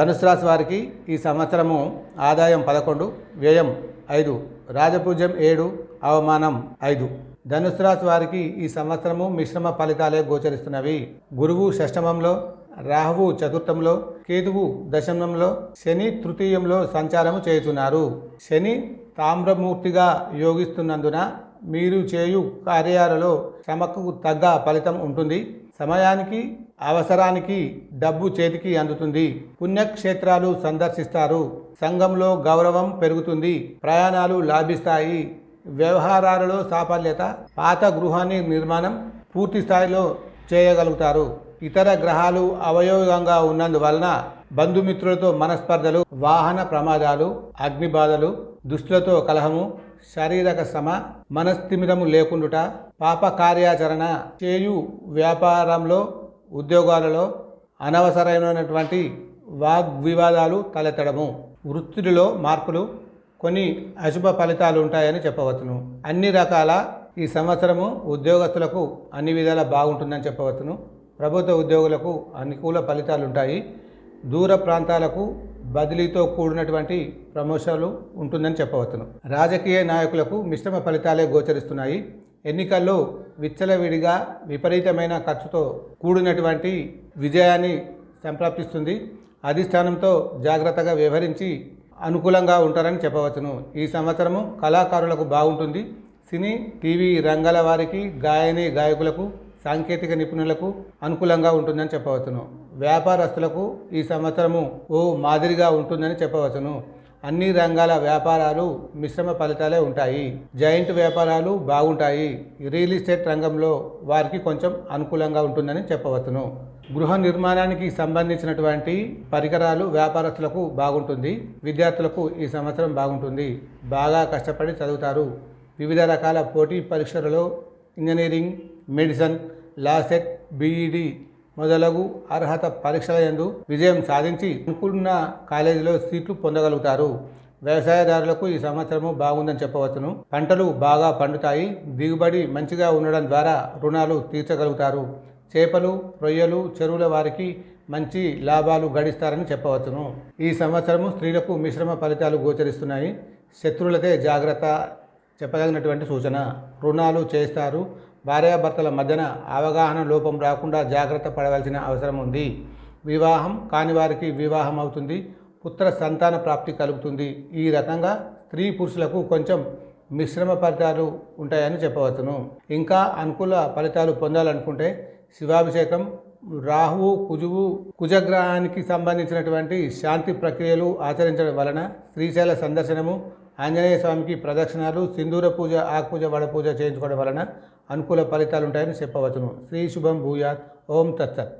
ధనుసు రాశి వారికి ఈ సంవత్సరము ఆదాయం పదకొండు వ్యయం ఐదు రాజపూజ్యం ఏడు అవమానం ఐదు. ధనుసు రాశి వారికి ఈ సంవత్సరము మిశ్రమ ఫలితాలే గోచరిస్తున్నవి. గురువు షష్టమంలో రాహువు చతుర్థంలో కేతువు దశమంలో శని తృతీయంలో సంచారము చేయుచున్నారు. శని తామ్రమూర్తిగా యోగిస్తున్నందున మీరు చేయు కార్యాలలో శ్రమకు తగ్గ ఫలితం ఉంటుంది. సమయానికి అవసరానికి డబ్బు చేతికి అందుతుంది. పుణ్యక్షేత్రాలు సందర్శిస్తారు. సంఘంలో గౌరవం పెరుగుతుంది. ప్రయాణాలు లాభిస్తాయి. వ్యవహారాలలో సాఫల్యత పాత గృహాన్ని నిర్మాణం పూర్తి స్థాయిలో చేయగలుగుతారు. ఇతర గ్రహాలు అవయోగంగా ఉన్నందువలన బంధుమిత్రులతో మనస్పర్ధలు వాహన ప్రమాదాలు అగ్నిబాధలు దుస్తులతో కలహము శారీరక శ్రమ మనస్థిమితము లేకుండుట పాప కార్యాచరణ చేయు వ్యాపారంలో ఉద్యోగాలలో అనవసరమైనటువంటి వాగ్వివాదాలు తలెత్తడము. వృత్తిలో మార్పులు కొన్ని అశుభ ఫలితాలు ఉంటాయని చెప్పవచ్చును. అన్ని రకాల ఈ సంవత్సరము ఉద్యోగస్తులకు అన్ని విధాలా బాగుంటుందని చెప్పవచ్చును. ప్రభుత్వ ఉద్యోగులకు అనుకూల ఫలితాలు ఉంటాయి దూర ప్రాంతాలకు బదిలీతో కూడినటువంటి ప్రమోషన్లు ఉంటుందని చెప్పవచ్చును. రాజకీయ నాయకులకు మిశ్రమ ఫలితాలే గోచరిస్తున్నాయి. ఎన్నికల్లో విచ్చలవిడిగా విపరీతమైన ఖర్చుతో కూడినటువంటి విజయాన్ని సంప్రాప్తిస్తుంది. అధిష్టానంతో జాగ్రత్తగా వ్యవహరించి అనుకూలంగా ఉంటారని చెప్పవచ్చును. ఈ సంవత్సరము కళాకారులకు బాగుంటుంది. సినీ టీవీ రంగాల వారికి గాయని గాయకులకు సాంకేతిక నిపుణులకు అనుకూలంగా ఉంటుందని చెప్పవచ్చును. వ్యాపారస్తులకు ఈ సంవత్సరము ఓ మాదిరిగా ఉంటుందని చెప్పవచ్చును. అన్ని రంగాల వ్యాపారాలు మిశ్రమ ఫలితాలే ఉంటాయి. జాయింట్ వ్యాపారాలు బాగుంటాయి. రియల్ ఎస్టేట్ రంగంలో వారికి కొంచెం అనుకూలంగా ఉంటుందని చెప్పవచ్చును. గృహ నిర్మాణానికి సంబంధించినటువంటి పరికరాలు వ్యాపారస్తులకు బాగుంటుంది. విద్యార్థులకు ఈ సంవత్సరం బాగుంటుంది. బాగా కష్టపడి చదువుతారు. వివిధ రకాల పోటీ పరీక్షలలో ఇంజనీరింగ్ మెడిసిన్ లాసెట్ బీఈడి మొదలగు అర్హత పరీక్షల యందు విజయం సాధించి అనుకున్న కాలేజీలో సీట్లు పొందగలుగుతారు. వ్యవసాయదారులకు ఈ సంవత్సరము బాగుందని చెప్పవచ్చును. పంటలు బాగా పండుతాయి. దిగుబడి మంచిగా ఉండడం ద్వారా రుణాలు తీర్చగలుగుతారు. చేపలు రొయ్యలు చెరువుల వారికి మంచి లాభాలు గడిస్తారని చెప్పవచ్చును. ఈ సంవత్సరము స్త్రీలకు మిశ్రమ ఫలితాలు గోచరిస్తున్నాయి. శత్రువులతో జాగ్రత్త చెప్పదగినటువంటి సూచన. రుణాలు చేస్తారు. భార్యాభర్తల మధ్యన అవగాహన లోపం రాకుండా జాగ్రత్త పడవలసిన అవసరం ఉంది. వివాహం కాని వారికి వివాహం అవుతుంది పుత్ర సంతాన ప్రాప్తి కలుగుతుంది. ఈ రకంగా స్త్రీ పురుషులకు కొంచెం మిశ్రమ ఫలితాలు ఉంటాయని చెప్పవచ్చును. ఇంకా అనుకూల ఫలితాలు పొందాలనుకుంటే శివాభిషేకం రాహువు కుజువు కుజగ్రహానికి సంబంధించినటువంటి శాంతి ప్రక్రియలు ఆచరించడం వలన శ్రీశైల సందర్శనము ఆంజనేయ స్వామికి ప్రదక్షిణాలు సింధూర పూజ ఆకుపూజ వడ పూజ చేయించుకోవడం వలన అనుకూల ఫలితాలు ఉంటాయని చెప్పవచ్చును. శ్రీ శుభం భూయాత్. ఓం తత్సత్.